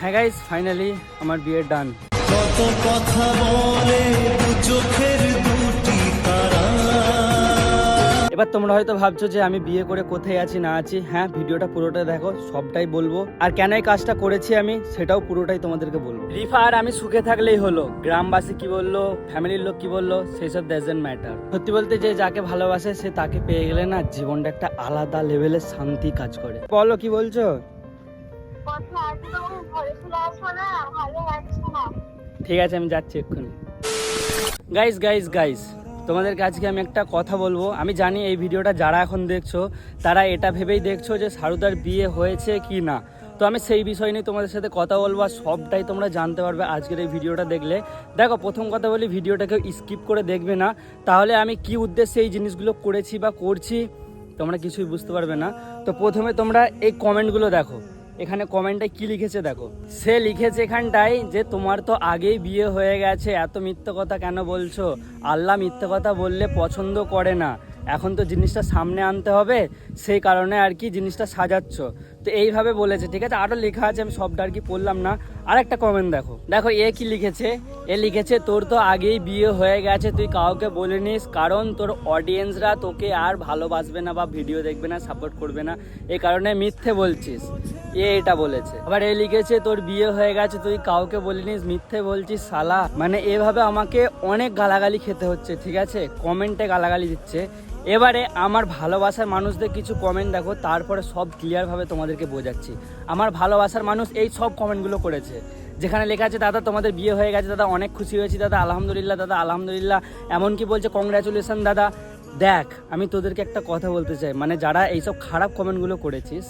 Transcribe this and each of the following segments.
হ্যাঁ guys finally আমার বিয়ের ডান কত কথা বলে চোখের দুটি তারা। এবার তোমরা হয়তো ভাবছ যে আমি বিয়ে করে কোথায় আছি না আছি। হ্যাঁ ভিডিওটা পুরোটা দেখো সবটাই বলব। আর কেন এই কাজটা করেছি আমি সেটাও পুরোটাই তোমাদেরকে বলব। রিফা আর আমি সুখে থাকলেই হলো। গ্রামবাসী কি বলল ফ্যামিলির লোক কি বলল সেই সব ডাজেন্ট ম্যাটার সত্যি বলতে যে যাকে ভালোবাসে সে তাকে পেয়ে গেলে না জীবনটা একটা আলাদা লেভেলের শান্তি কাজ করে। বলো কি বলছো? কথা ঠিক আছে, আমি যাচ্ছি এক্ষুনি। গাইস গাইস গাইস তোমাদেরকে আজকে আমি একটা কথা বলব। আমি জানি এই ভিডিওটা যারা এখন দেখছ, তারা এটা ভেবেই দেখছ যে সারুদার বিয়ে হয়েছে কি না। তো আমি সেই বিষয় নিয়ে তোমাদের সাথে কথা বলব আর সবটাই তোমরা জানতে পারবে আজকের এই ভিডিওটা দেখলে। দেখো, প্রথম কথা বলি, ভিডিওটাকে স্কিপ করে দেখবে না। তাহলে আমি কি উদ্দেশ্যে এই জিনিসগুলো করেছি বা করছি, তোমরা কিছুই বুঝতে পারবে না। তো প্রথমে তোমরা এই কমেন্টগুলো দেখো। এখানে কমেন্টে কি লিখেছে দেখো? সে লিখেছে এখানটায় যে, তোমার তো আগেই বিয়ে হয়ে গেছে, এত মিথ্যে কথা কেন বলছো? আল্লাহ মিথ্যে কথা বললে পছন্দ করে না। এখন তো জিনিসটা সামনে আনতে হবে, সেই কারণে আর কি জিনিসটা সাজাচ্ছ। তো এইভাবে বলেছে, ঠিক আছে? আরও লেখা আছে, আমি সবটা আর কি পড়লাম না। আর একটা কমেন্ট দেখো। দেখো, এ কি লিখেছে? এ লিখেছে, তোর তো আগেই বিয়ে হয়ে গেছে, তুই কাউকে বলে নিস, কারণ তোর অডিয়েন্সরা তোকে আর ভালোবাসবে না বা ভিডিও দেখবে না সাপোর্ট করবে না। এ কারণে মিথ্যে বলছিস। এ এটা বলেছে। আবার এ লিখেছে, তোর বিয়ে হয়ে গেছে, তুই কাউকে বলে নিস, মিথ্যে বলছিস সালা মানে এভাবে আমাকে অনেক গালাগালি খেতে হচ্ছে, ঠিক আছে? কমেন্টে গালাগালি দিচ্ছে। এবারে আমার ভালোবাসার মানুষদের কিছু কমেন্ট দেখো, তারপরে সব ক্লিয়ারভাবে তোমাদেরকে বোঝাচ্ছি। আমার ভালোবাসার মানুষ এই সব কমেন্টগুলো করেছে। যেখানে লেখা আছে, দাদা, তোমাদের বিয়ে হয়ে গেছে, দাদা, অনেক খুশি হয়েছি, দাদা, আলহামদুলিল্লাহ দাদা, আলহামদুলিল্লাহ। এমনকি বলছে কংগ্রাচুলেশন দাদা। দেখ, আমি তোদেরকে একটা কথা বলতে চাই। মানে যারা এইসব খারাপ কমেন্টগুলো করেছিস,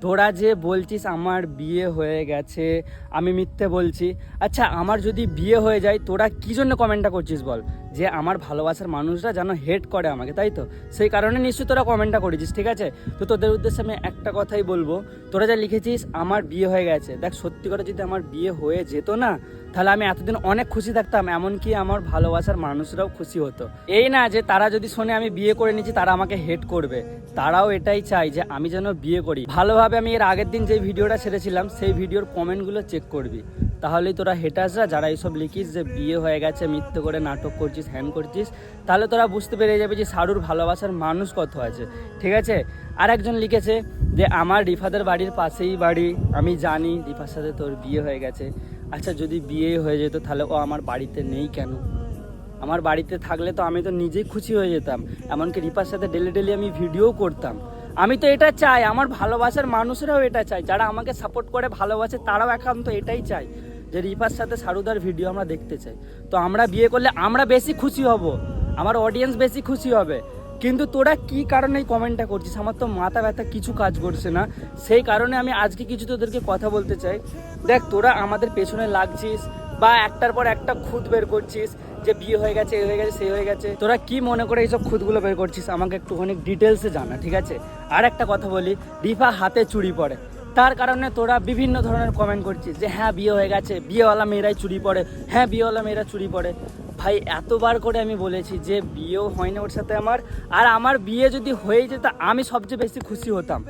তোরা যে বলছিস, আমার বিয়ে হয়ে গেছে, আমি মিথ্যে বলছি। আচ্ছা আমার যদি বিয়ে হয়ে যায়, তোরা কী জন্য কমেন্টটা করছিস বল? যে আমার ভালোবাসার মানুষরা যেন হেট করে আমাকে, তাই তো? সেই কারণে নিশ্চয়ই তোরা কমেন্টটা করেছিস, ঠিক আছে? তো তোদের উদ্দেশ্যে আমি একটা কথাই বলব, তোরা যা লিখেছিস আমার বিয়ে হয়ে গেছে। দেখ, সত্যি করে যদি আমার বিয়ে হয়ে যেত না, তাহলে আমি এতদিন অনেক খুশি থাকতাম, এমনকি আমার ভালোবাসার মানুষরাও খুশি হতো। এই না যে তারা যদি শোনে আমি বিয়ে করে নিয়েছি, তারা আমাকে হেট করবে। তারাও এটাই চাই যে আমি যেন বিয়ে করি। ভালোভাবে আমি এর আগের দিন যে ভিডিওটা ছেড়েছিলাম, সেই ভিডিওর কমেন্টগুলো চেক করবি। তাহলেই তোরা হেটার্সরা যারা এইসব লিখিস যে বিয়ে হয়ে গেছে, মিথ্যে করে নাটক করছিস হ্যান করছিস, তাহলে তোরা বুঝতে পেরে যাবে যে সারুর ভালোবাসার মানুষ কত আছে। ঠিক আছে? আর একজন লিখেছে যে, আমার রিফাদের বাড়ির পাশেই বাড়ি, আমি জানি রিফার সাথে তোর বিয়ে হয়ে গেছে। আচ্ছা যদি বিয়ে হয়ে যেত, তাহলে ও আমার বাড়িতে নেই কেন? আমার বাড়িতে থাকলে তো আমি তো নিজেই খুশি হয়ে যেতাম, এমনকি রিপার সাথে ডেলি ডেলি আমি ভিডিও করতাম। আমি তো এটা চাই, আমার ভালোবাসার মানুষরাও এটা চাই যারা আমাকে সাপোর্ট করে, ভালোবাসে, তারাও একান্ত এটাই চাই যে রিপার সাথে সারুদার ভিডিও আমরা দেখতে চাই। তো আমরা বিয়ে করলে আমরা বেশি খুশি হব। আমার অডিয়েন্স বেশি খুশি হবে। কিন্তু তোরা কি কারণে এই কমেন্টটা করছিস? আমার তো মাথা ব্যথা, কিছু কাজ করছে না। সেই কারণে আমি আজকে কিছু তোদেরকে কথা বলতে চাই। দেখ, তোরা আমাদের পেছনে লাগছিস বা একটার পর একটা খুদ বের করছিস যে বিয়ে হয়ে গেছে এই হয়ে গেছে সেই হয়ে গেছে। তোরা কি মনে করে এইসব খুদগুলো বের করছিস? আমাকে একটুখানি ডিটেলসে জানা, ঠিক আছে? আর একটা কথা বলি, রিফা হাতে চুড়ি পরে। তার কারণে তোরা বিভিন্ন ধরনের কমেন্ট করছিস যে হ্যাঁ বিয়ে হয়ে গেছে, বিয়েওয়ালা মেয়েরাই চুরি পড়ে হ্যাঁ বিয়েওয়ালা মেয়েরা চুরি পড়ে ভাই, এতবার করে আমি বলেছি যে, বিয়েও হয়নি ওর সাথে আমার, আর আমার বিয়ে যদি হয়ে যেত, আমি সবচেয়ে বেশি খুশি হতাম।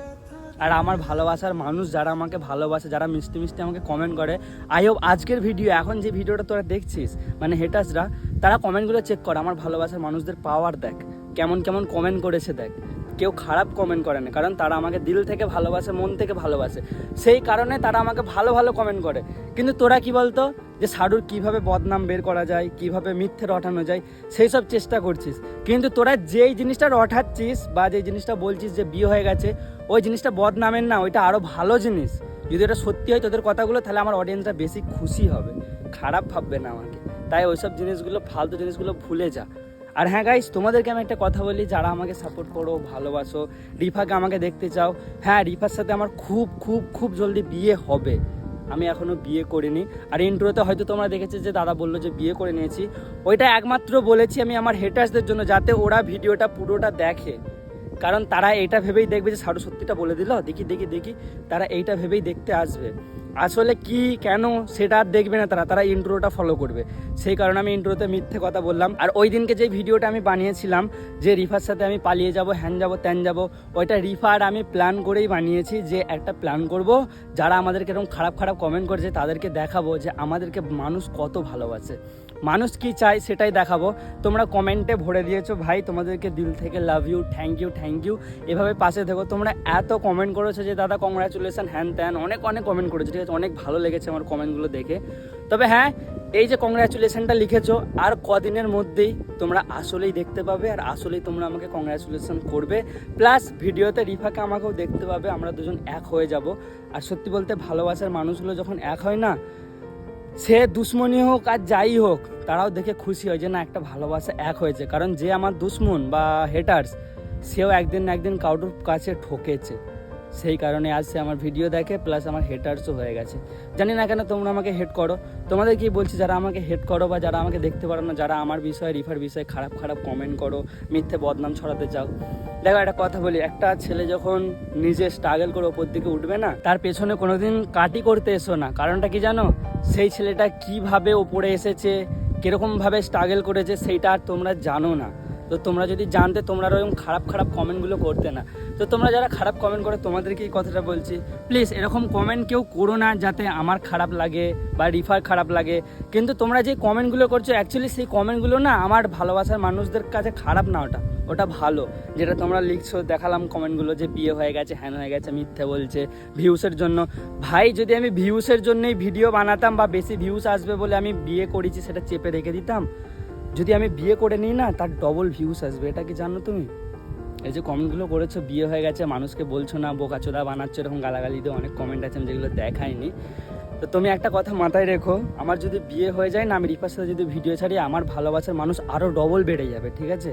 আর আমার ভালোবাসার মানুষ যারা আমাকে ভালোবাসে, যারা মিষ্টি মিষ্টি আমাকে কমেন্ট করে আই হোপ আজকের ভিডিও এখন যে ভিডিওটা তোরা দেখছিস মানে হেটার্সরা তারা কমেন্টগুলো চেক কর, আমার ভালোবাসার মানুষদের পাওয়ার দেখ, কেমন কেমন কমেন্ট করেছে দেখ। কেউ খারাপ কমেন্ট করে না কারণ তারা আমাকে দিল থেকে ভালোবাসে, মন থেকে ভালোবাসে। সেই কারণে তারা আমাকে ভালো ভালো কমেন্ট করে। কিন্তু তোরা কি বলতো? যে সারুর কীভাবে বদনাম বের করা যায়, কীভাবে মিথ্যে রটানো যায়, সেই সব চেষ্টা করছিস। কিন্তু তোরা যেই জিনিসটা রটাচ্ছিস বা যেই জিনিসটা বলছিস যে বিয়ে হয়ে গেছে, ওই জিনিসটা বদনামের না, ওইটা আরও ভালো জিনিস। যদি এটা সত্যি হয় তোদের কথাগুলো, তাহলে আমার অডিয়েন্সরা বেশি খুশি হবে। খারাপ ভাববে না আমাকে। তাই ওইসব জিনিসগুলো, ফালতু জিনিসগুলো ভুলে যা। আর হ্যাঁ গাইস তোমাদেরকে আমি একটা কথা বলি, যারা আমাকে সাপোর্ট করো, ভালোবাসো, রিফাকে আমাকে দেখতে চাও হ্যাঁ রিফার সাথে আমার খুব খুব খুব জলদি বিয়ে হবে। আমি এখনও বিয়ে করিনি। আর ইন্ট্রোতে হয়তো তোমরা দেখেছ যে দাদা বলল যে বিয়ে করে নিয়েছি। ওইটা একমাত্র বলেছি আমি আমার হেটার্সদের জন্য, যাতে ওরা ভিডিওটা পুরোটা দেখে। কারণ তারা এইটা ভেবেই দেখবে যে সারু সত্যিটা বলে দিল। দেখি দেখি দেখি, তারা এইটা ভেবেই দেখতে আসবে। আসলে কি, কেন, সেটা আর দেখবে না তারা তারা ইন্ট্রোটা ফলো করবে। সেই কারণে আমি ইন্ট্রোতে মিথ্যে কথা বললাম। আর ওই দিনকে যে ভিডিওটা আমি বানিয়েছিলাম, যে রিফার সাথে আমি পালিয়ে যাব, হ্যান যাব, ত্যান যাব, ওইটা রিফার আমি প্ল্যান করেই বানিয়েছি যে একটা প্ল্যান করব। যারা আমাদেরকে এরকম খারাপ খারাপ কমেন্ট করেছে, তাদেরকে দেখাবো যে আমাদেরকে মানুষ কত ভালোবাসে। মানুষ কি চায় সেটাই দেখাবো। তোমরা কমেন্টে ভরে দিয়েছ, ভাই, তোমাদেরকে দিল থেকে love you thank you thank you এভাবে পাশে থেকো। তোমরা এত কমেন্ট করেছ যে, দাদা কংগ্রাচুলেশন হ্যান ত্যান। অনেক অনেক কমেন্ট করেছ, ঠিক আছে? অনেক ভালো লেগেছে আমার কমেন্টগুলো দেখে। তবে হ্যাঁ এই যে কংগ্রাচুলেশনটা লিখেছো, আর কদিনের মধ্যেই তোমরা আসলেই দেখতে পাবে, আর আসলেই তোমরা আমাকে কংগ্রাচুলেশন করবে। প্লাস ভিডিওতে রিফাকে আমাকেও দেখতে পাবে, আমরা দুজন এক হয়ে যাব। আর সত্যি বলতে ভালোবাসার মানুষগুলো যখন এক হয় না সে দুশ্মনী হোক আর যাই হোক, তারাও দেখে খুশি হয় যে না, একটা ভালোবাসা এক হয়েছে। কারণ যে আমার দুশ্মন বা হেটার্স সেও একদিন না একদিন কাউটুর কাছে ঠকেছে। সেই কারণে আজ সে আমার ভিডিও দেখে প্লাস আমার হেটার্সও হয়ে গেছে। জানি না কেন তোমরা আমাকে হেট করো। তোমাদের কি বলছি, যারা আমাকে হেট করো বা যারা আমাকে দেখতে পারো না, যারা আমার বিষয়ে রিফার বিষয়ে খারাপ খারাপ কমেন্ট করো, মিথ্যে বদনাম ছড়াতে চাও। দেখো, একটা কথা বলি, একটা ছেলে যখন নিজে স্ট্রাগল করে ওপর দিকে উঠবে না, তার পেছনে কোনোদিন কাটি করতে এসো না। কারণটা কি জানো? সেই ছেলেটা কীভাবে ওপরে এসেছে, কীরকমভাবে স্ট্রাগল করেছে, সেইটা আর তোমরা জানো না। তো তোমরা যদি জানতে তোমরা এরকম খারাপ খারাপ কমেন্টগুলো করতে না, তো তোমরা যারা খারাপ কমেন্ট করে তোমাদেরকে এই কথাটা বলছি প্লিজ এরকম কমেন্ট কেউ করো না যাতে আমার খারাপ লাগে বা রিফার খারাপ লাগে। কিন্তু তোমরা যে কমেন্টগুলো করছ অ্যাকচুয়ালি সেই কমেন্টগুলো না আমার ভালোবাসার মানুষদের কাছে খারাপ না ওটা ওটা ভালো। যেটা তোমরা লিখছো, দেখালাম কমেন্টগুলো যে বিয়ে হয়ে গেছে, হ্যান হয়ে গেছে, মিথ্যে বলছে, ভিউসের জন্য। ভাই, যদি আমি ভিউসের জন্যই ভিডিও বানাতাম বা বেশি ভিউস আসবে বলে আমি বিয়ে করেছি, সেটা চেপে রেখে দিতাম? যদি আমি বিয়ে করে নিই না, তার ডবল ভিউস আসবে। এটা কি জানো তুমি? এই যে কমেন্টগুলো করেছ, বিয়ে হয়ে গেছে, মানুষকে বলছো না, বোকাচোদা বানাচ্ছো, এরকম গালাগালি দিয়ে অনেক কমেন্ট আছে, আমি যেগুলো দেখাইনি। তো তুমি একটা কথা মাথায় রেখো, আমার যদি বিয়ে হয়ে যায় না, আমি রিপার সাথে যদি ভিডিও ছাড়ি, আমার ভালোবাসার মানুষ আরও ডবল বেড়ে যাবে, ঠিক আছে?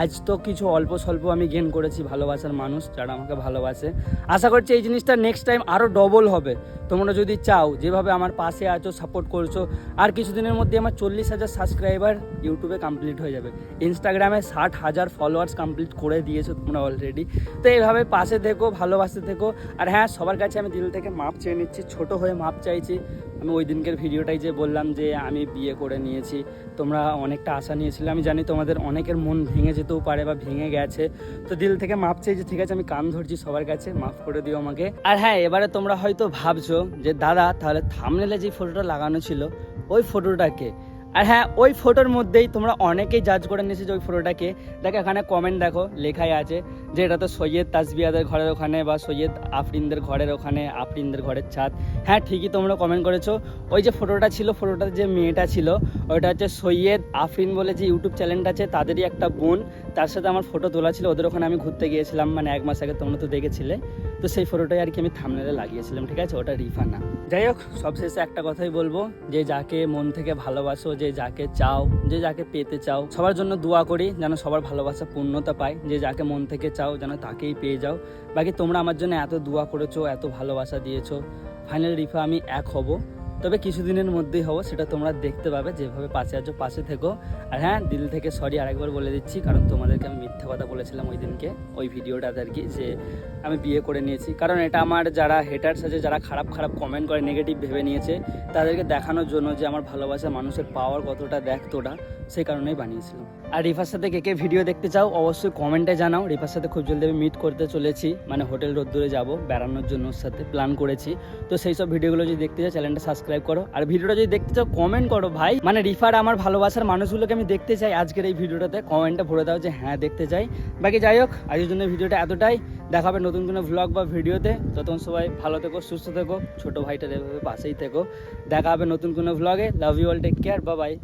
আজ তো কিছু অল্প স্বল্প আমি গেন করেছি ভালোবাসার মানুষ, যারা আমাকে ভালোবাসে। আশা করছি এই জিনিসটা নেক্সট টাইম আরও ডবল হবে। তোমরা যদি চাও, যেভাবে আমার পাশে আছো সাপোর্ট করছ, আর কিছুদিনের মধ্যে আমার চল্লিশ হাজার সাবস্ক্রাইবার ইউটিউবে কমপ্লিট হয়ে যাবে। ইনস্টাগ্রামে ষাট হাজার ফলোয়ার্স কমপ্লিট করে দিয়েছ তোমরা অলরেডি তো এইভাবে পাশে থেকো ভালোবাসতে থেকো। আর হ্যাঁ সবার কাছে আমি দিল থেকে মাপ চেয়ে নিচ্ছি, ছোটো হয়ে মাপ চাইছি। আমি ওই দিনকের ভিডিওটাই যে বললাম যে আমি বিয়ে করে নিয়েছি, তোমরা অনেকটা আশা নিয়েছিলে। আমি জানি তোমাদের অনেকের মন ভেঙে যেতেও পারে বা ভেঙে গেছে। তো দিল থেকে মাপ চাই যে ঠিক আছে, আমি কান ধরছি সবার কাছে, মাফ করে দিও আমাকে। আর হ্যাঁ এবারে তোমরা হয়তো ভাবছ যে, দাদা, তাহলে থামনেলে যে ফটোটা লাগানো ছিল, ওই ফটোটাকে আর হ্যাঁ ওই ফটোর মধ্যেই তোমরা অনেকেই জাজ করে নিয়েছো যে ওই ফটোটাকে দেখো, এখানে কমেন্ট দেখো, লেখাই আছে যে এটা তো সৈয়দ তাসবিয়াদের ঘরের ওখানে বা সৈয়দ আফরিনদের ঘরের ওখানে, আফরিনদের ঘরের ছাদ। হ্যাঁ ঠিকই তোমরা কমেন্ট করেছ। ওই যে ফটোটা ছিল ফটোটাতে যে মেয়েটা ছিল, ওইটা হচ্ছে সৈয়দ আফরিন বলে যে ইউটিউব চ্যানেলটা আছে, তাদেরই একটা বোন। তার সাথে আমার ফটো তোলা ছিল, ওদের ওখানে আমি ঘুরতে গিয়েছিলাম মানে এক মাস আগে তোমরা তো দেখেছিলে। তো সেই ফটোটাই আর কি আমি থামনেলে লাগিয়েছিলাম, ঠিক আছে? ওটা রিফা না। যাই হোক, সবশেষে একটা কথাই বলব, যে যাকে মন থেকে ভালোবাসো, যে যাকে চাও, যে যাকে পেতে চাও, সবার জন্য দোয়া করি যেন সবার ভালোবাসা পূর্ণতা পায়। যে যাকে মন থেকে চাও যেন তাকেই পেয়ে যাও। বাকি তোমরা আমার জন্য এত দোয়া করেছ, এত ভালোবাসা দিয়েছ। ফাইনাল রিফা, আমি এক হব। তবে কিছুদিনের মধ্যেই হব, সেটা তোমরা দেখতে পাবে যেভাবে পাশে আছো, পাশে থেকো। আর হ্যাঁ দিল থেকে সরি আরেকবার বলে দিচ্ছি, কারণ তোমাদেরকে আমি মিথ্যা কথা বলেছিলাম ওই দিনকে, ওই ভিডিওটাতে আর কি, যে আমি বিয়ে করে নিয়েছি। কারণ এটা আমার যারা হেটার্স আছে, যারা খারাপ খারাপ কমেন্ট করে নেগেটিভ ভেবে নিয়েছে, তাদেরকে দেখানোর জন্য যে আমার ভালোবাসা মানুষের পাওয়ার কতটা দেখ তোটা সেই কারণেই বানিয়েছিলাম। আর রিফার সাথে কে কে ভিডিও দেখতে চাও, অবশ্যই কমেন্টে জানাও। রিফার সাথে খুব জলদি আমি মিট করতে চলেছি মানে হোটেল রোদ্দুরে যাব, বেড়ানোর জন্য ওর সাথে প্ল্যান করেছি। তো সেই সব ভিডিওগুলো যদি দেখতে চাও চ্যানেলটা সাবস্ক্রাইব করো। আর ভিডিওটা যদি দেখতে চাও কমেন্ট করো ভাই। মানে রিফার আমার ভালোবাসার মানুষগুলোকে আমি দেখতে চাই আজকের এই ভিডিওটাতে। কমেন্টটা ভরে দাও যে হ্যাঁ দেখতে চাই। বাকি যাই হোক, আজকের জন্য ভিডিওটা এতটাই। দেখাবে নতুন কোনো ভ্লগ বা ভিডিওতে। ততক্ষণ সবাই ভালো থেকো, সুস্থ থেকো। ছোটো ভাইটার এভাবে পাশেই থেকো। দেখা হবে নতুন কোনো ভ্লগে love you all take care বা বাই